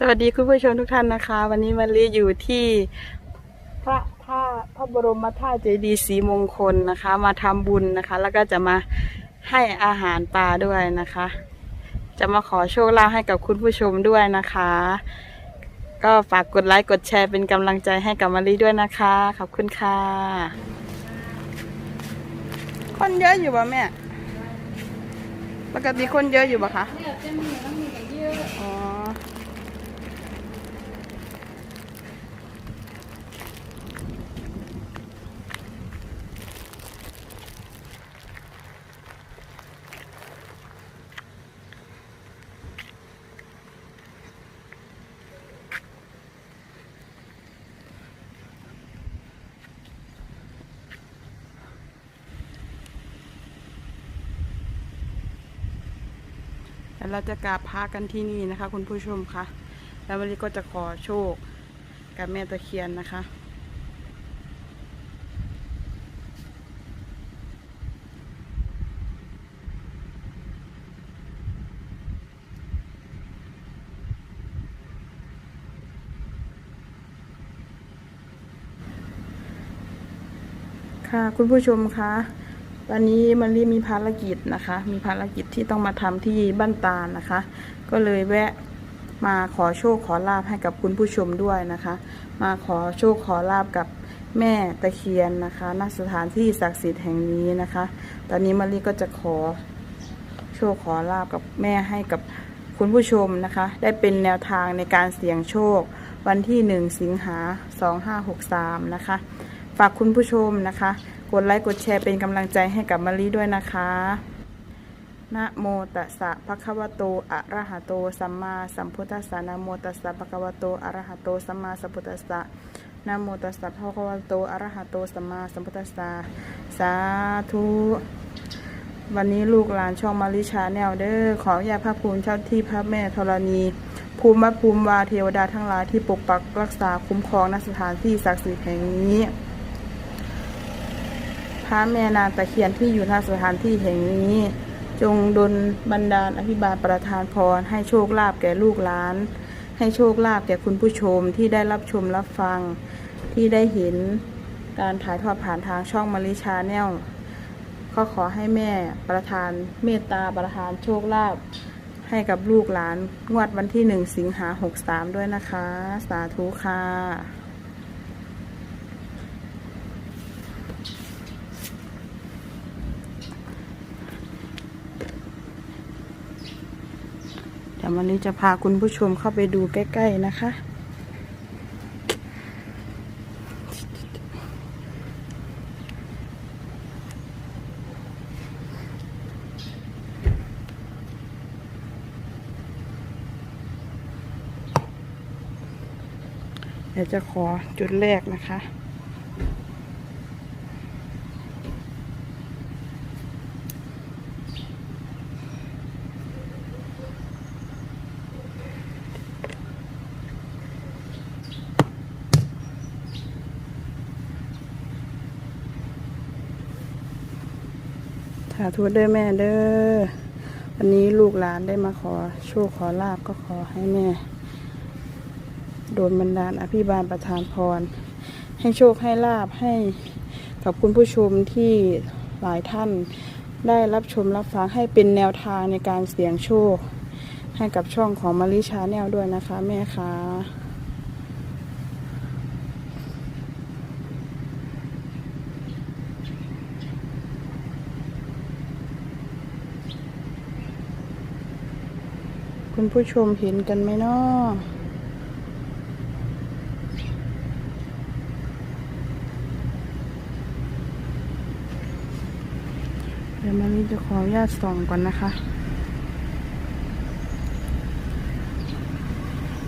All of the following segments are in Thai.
สวัสดีคุณผู้ชมทุกท่านนะคะ วันนี้มาลีอยู่ที่พระธาตุพระบรมธาตุเจดีย์ศรีมงคลนะคะ มาทำบุญนะคะ แล้วก็จะมาให้อาหารปลาด้วยนะคะ จะมาขอโชคลาภให้กับคุณผู้ชมด้วยนะคะ ก็ฝากกดไลค์กดแชร์เป็นกำลังใจให้กับมาลีด้วยนะคะขอบคุณค่ะ คนเยอะอยู่ป่ะแม่ปกติคนเยอะอยู่ป่ะคะเนี่ยจะมีต้องมีกันเยอะอ๋อ แล้วเราจะกราบพระกันที่นี่นะคะ คุณผู้ชมคะแล้ววันนี้ก็จะขอโชคกับแม่ตะเคียนนะคะค่ะคุณผู้ชมคะ วันนี้มันรีมีภารกิจนะคะ มีภารกิจที่ต้องมาทำที่บ้านตาลนะคะ ก็เลยแวะมาขอโชคขอลาบให้กับคุณผู้ชมด้วยนะคะ มาขอโชคขอลาบกับแม่ตะเคียนนะคะณสถานที่ศักดิ์สิทธิ์แห่งนี้นะคะ ตอนนี้มารีก็จะขอโชคขอลาบกับแม่ให้กับคุณผู้ชมนะคะ ได้เป็นแนวทางในการเสี่ยงโชควันที่หนึ่งสิงหา2563 นะคะ ฝากคุณผู้ชมนะคะ กดไลค์กดแชร์เป็นกำลังใจให้กับมะลิด้วยนะคะนะโมตัสสะภะคะวะโตอะระหะโต สัมมาสัมพุทธัสสะนะโมตัสสะภะคะวะโตอะระหะโต สัมมาสัมพุทธัสสะนะโมตัสสะภะคะวะโตอะระหะโต สัมมาสัมพุทธัสสะสาธุวันนี้ลูกหลานช่องมาริชาแนลเด้อขออย่าตพระภูมิเจ้าที่พระแม่ธรณี ภูมิภูมิวาเทวดาทั้งหลายที่ปกปักรักษาคุ้มครองณสถานที่ศักดิ์สิทธิ์แห่งนี้ พระแม่นางตะเคียนที่อยู่ณสถานที่แห่งนี้ จงดลบันดาลอภิบาลประทานพร ให้โชคลาภแก่ลูกหลาน ให้โชคลาภแก่คุณผู้ชมที่ได้รับชมรับฟังที่ได้เห็นการถ่ายทอดผ่านทางช่องมาริชาแนลก็ขอให้แม่ประทานเมตตาประทานโชคลาภให้กับลูกหลานงวดวันที่หนึ่งสิงหาหกสามด้วยนะคะ สาธุค่ะ เดี๋ยววันนี้จะพาคุณผู้ชมเข้าไปดูใกล้ ๆ นะคะ เดี๋ยวจะขอจุดแรกนะคะาธุเด้อแม่เด้อวันนี้ลูกหลานได้มาขอโชคขอลาบก็ขอให้แม่ โดนบันดาลอภิบาลประทานพร ให้โชคให้ลาบให้กับคุณผู้ชมที่หลายท่านได้รับชมรับฟังให้เป็นแนวทางในการเสี่ยงโชค ให้กับช่องของมาริชาแนลด้วยนะคะ แม่คะ ณผู้ชมเห็นกันไหมเนาะเดี๋ยวมานี้จะขออนุญาตส่องก่อนนะคะ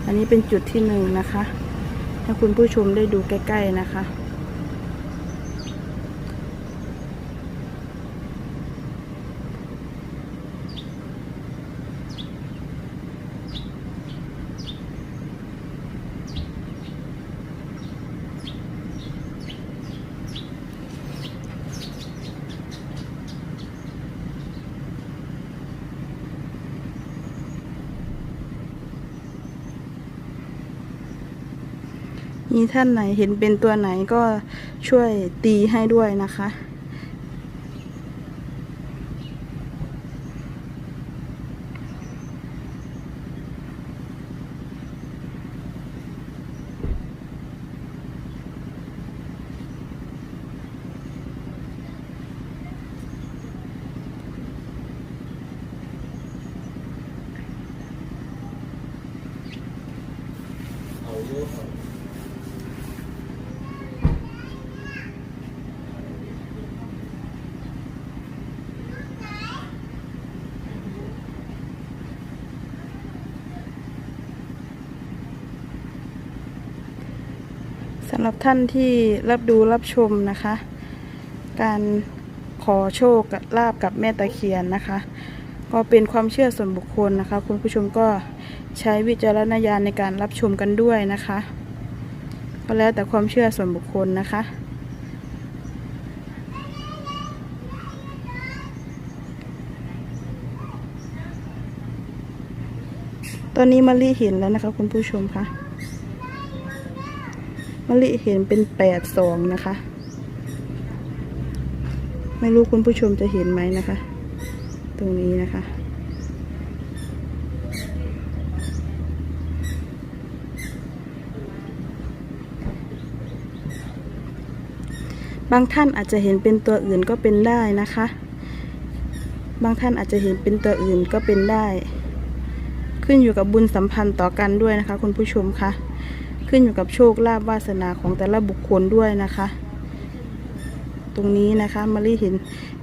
อันนี้เป็นจุดที่หนึ่งนะคะ ให้คุณผู้ชมได้ดูใกล้ ๆ นะคะ ค มีท่านไหนเห็นเป็นตัวไหนก็ช่วยตีให้ด้วยนะคะำหรับท่านที่รับดูรับชมนะคะ การขอโชคกับลาบกับแม่ตะเคียนนะคะ ก็เป็นความเชื่อส่วนบุคคลนะคะ คุณผู้ชมก็ใช้วิจารณญาณในการรับชมกันด้วยนะคะก็แล้วแต่ความเชื่อส่วนบุคคลนะคะตอนนี้มะลิเห็นแล้วนะคะคุณผู้ชมคะ มะลิเห็นเป็นแปดสองนะคะ ไม่รู้คุณผู้ชมจะเห็นไหมนะคะ ตรงนี้นะคะ บางท่านอาจจะเห็นเป็นตัวอื่นก็เป็นได้นะคะ บางท่านอาจจะเห็นเป็นตัวอื่นก็เป็นได้ ขึ้นอยู่กับบุญสัมพันธ์ต่อกันด้วยนะคะ คุณผู้ชมคะ ขึ้นอยู่กับโชคลาภวาสนาของแต่ละบุคคลด้วยนะคะ ตรงนี้นะคะมารีเห็น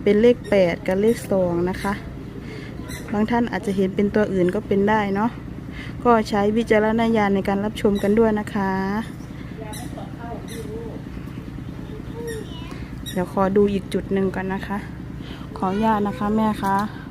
เป็นเลขแปดกับเลขสองนะคะ บางท่านอาจจะเห็นเป็นตัวอื่นก็เป็นได้เนาะก็ใช้วิจารณญาณในการรับชมกันด้วยนะคะ เดี๋ยวขอดูอีกจุดหนึ่งก่อนนะคะ ขออนุญาตนะคะแม่คะ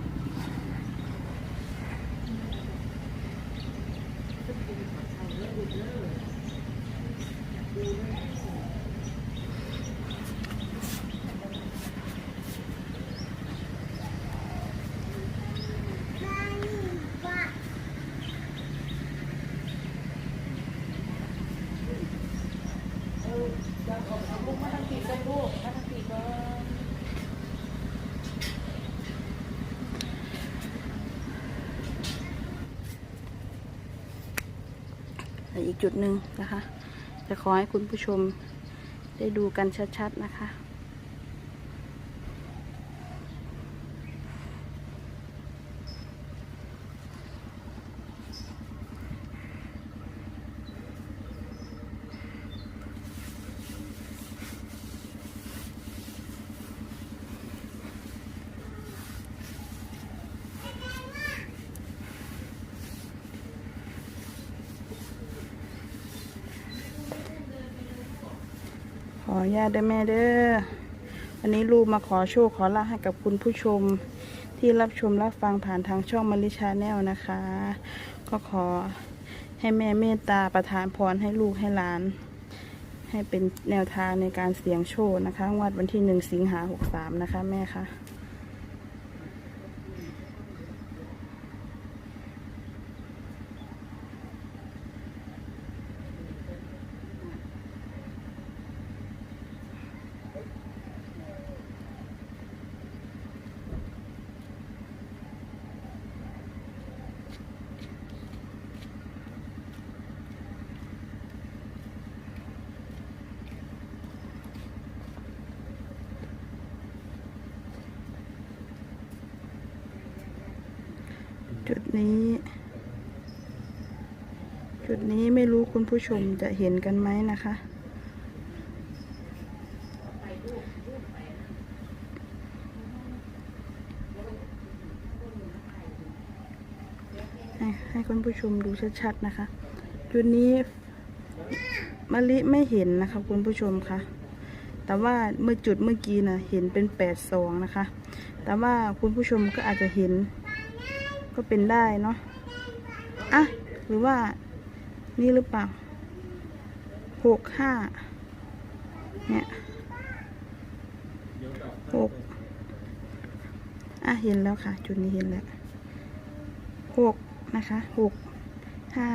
อีกจุดหนึ่งนะคะ จะขอให้คุณผู้ชมได้ดูกันชัดๆนะคะ ข ออนุญาตเด้อแม่เด้อวันนี้ลูกมาขอโชคขอลาให้กับคุณผู้ชมที่รับชมรับฟังผ่านทางช่องมาริชาแนลนะคะ ก็ขอให้แม่เมตตาประทานพรให้ลูกให้หลาน ให้เป็นแนวทางในการเสี่ยงโชคนะคะ งวัดวันที่หนึ่งสิงหาหกสามนะคะแม่คะ จุด นี้ จุดนี้ไม่รู้คุณผู้ชมจะเห็นกันไหมนะคะ ให้คุณผู้ชมดูชัดๆนะคะ จุดนี้มะลิไม่เห็นนะคะ คุณผู้ชมคะแต่ว่าเมื่อจุดเมื่อกี้นะเห็นเป็นแปดสองนะคะ แต่ว่าคุณผู้ชมก็อาจจะเห็น ก็เป็นได้เนาะอะหรือว่านี่หรือเปล่าหกห้าเนี่ยหกอะเห็นแล้วค่ะ จุดนี้เห็นแล้วหกนะคะหกห้า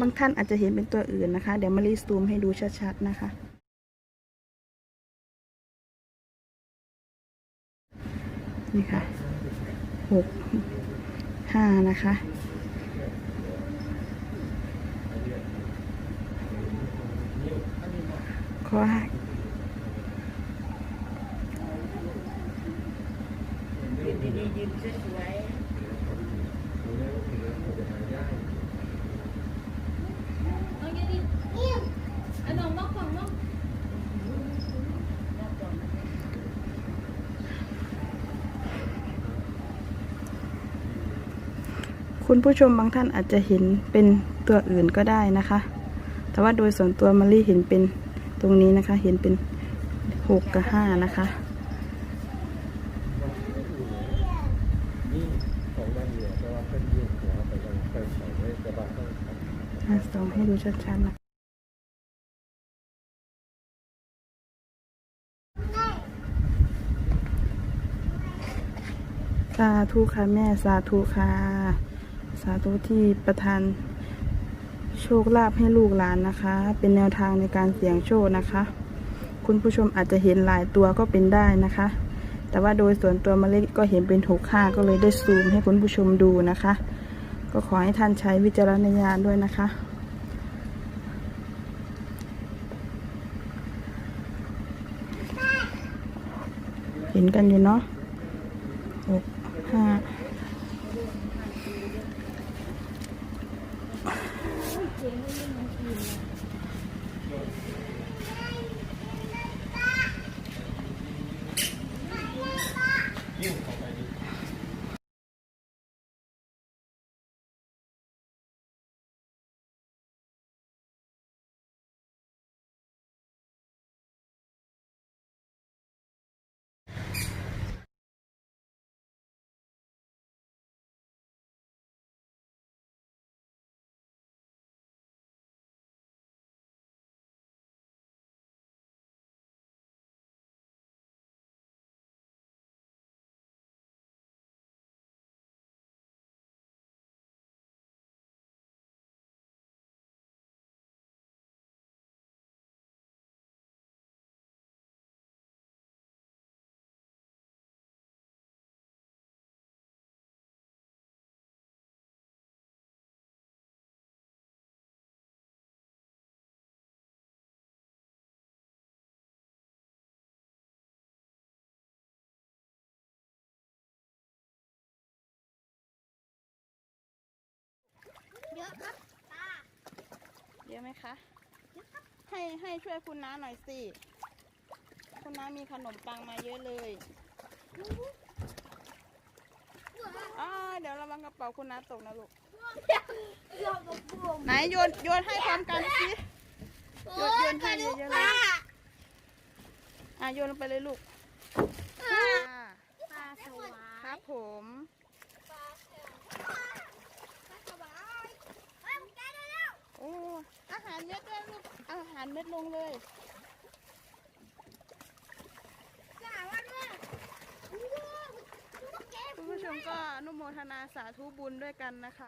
บางท่านอาจจะเห็นเป็นตัวอื่นนะคะ เดี๋ยวมารีซูมให้ดูชัดๆนะคะ นี่ค่ะ หกห้านะคะขอให้ น้องยืนดิอันน้องนอกฝั่งนอก คุณผู้ชมบางท่านอาจจะเห็นเป็นตัวอื่นก็ได้นะคะ แต่ว่าโดยส่วนตัวมารีเห็นเป็นตรงนี้นะคะ เห็นเป็นหกกับห้านะคะน่าเป็นใส่ไว้กระบะต้องทำอะส่องให้ดูชัดๆนะสาธุค่ะแม่สาธุค่ะ สาธุที่ประทานโชคลาภให้ลูกหลานนะคะ เป็นแนวทางในการเสี่ยงโชคนะคะ คุณผู้ชมอาจจะเห็นหลายตัวก็เป็นได้นะคะ แต่ว่าโดยส่วนตัวมาเล็กก็เห็นเป็นหกห้าก็เลยได้ซูมให้คุณผู้ชมดูนะคะ ก็ขอให้ท่านใช้วิจารณญาณด้วยนะคะเห็นกันอยู่เนาะหกห้า ยอะครับตาเยอะไหมคะให้ให้ช่วยคุณน้าหน่อยสิคุณน้ามีขนมปังมาเยอะเลยอ่าเดี๋ยวระวังกระเป๋าคุณน้าตกนะลูกเยอะกับผมไหนโยนโยนให้พร้อมกันสิโยนโยนให้เยอะๆเลยอะโยนลงไปเลยลูกอ่าปลาสวายครับผม ปลาสวายเฮ้ยมึงแกได้แล้ว โอ้ อา หารเม็ดด้วยลูกอาหารเม็ดลงเลยจะหาวันแม่โอ้โหมึงแกคุณผู้ชมก็อนุโมทนาสาธุบุญด้วยกันนะคะ